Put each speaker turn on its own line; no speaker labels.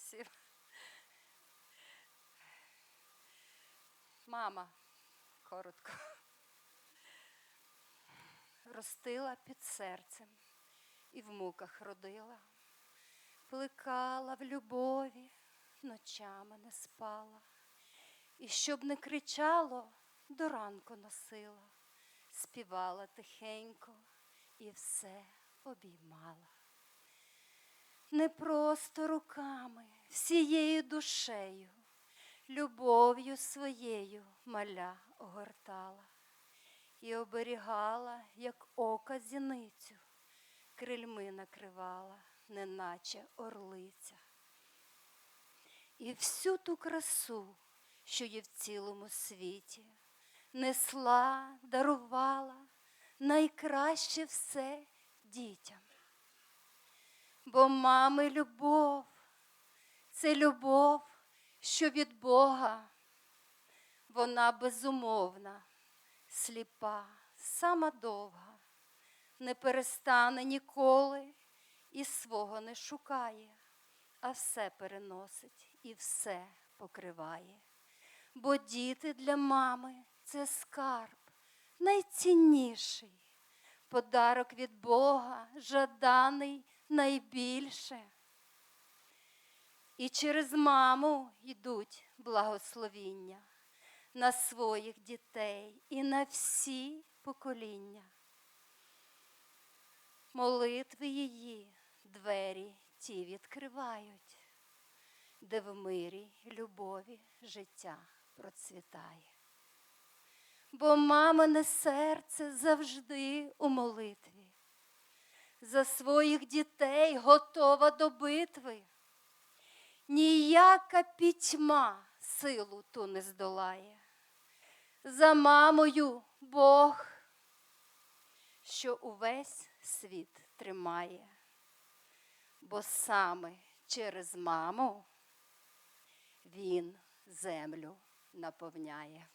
усім. Мама коротко. Ростила під серцем і в муках родила, плекала в любові, ночами не спала, і щоб не кричало, до ранку носила, співала тихенько і все обіймала. Не просто руками, всією душею, любов'ю своєю маля огортала і оберігала, як ока зіницю, крильми накривала, неначе орлиця. І всю ту красу, що є в цілому світі, несла, дарувала найкраще все дітям. Бо мами любов, це любов, що від Бога, вона безумовна, сліпа, сама довга, не перестане ніколи і свого не шукає, а все переносить і все покриває. Бо діти для мами це скарб найцінніший, подарок від Бога, жаданий найбільше. І через маму йдуть благословіння на своїх дітей і на всі покоління. Молитви її двері ті відкривають, де в мирі любові життя процвітає. Бо мамине серце завжди у молитві, за своїх дітей готова до битви. Ніяка пітьма силу ту не здолає. За мамою Бог, що увесь світ тримає, бо саме через маму він землю наповняє.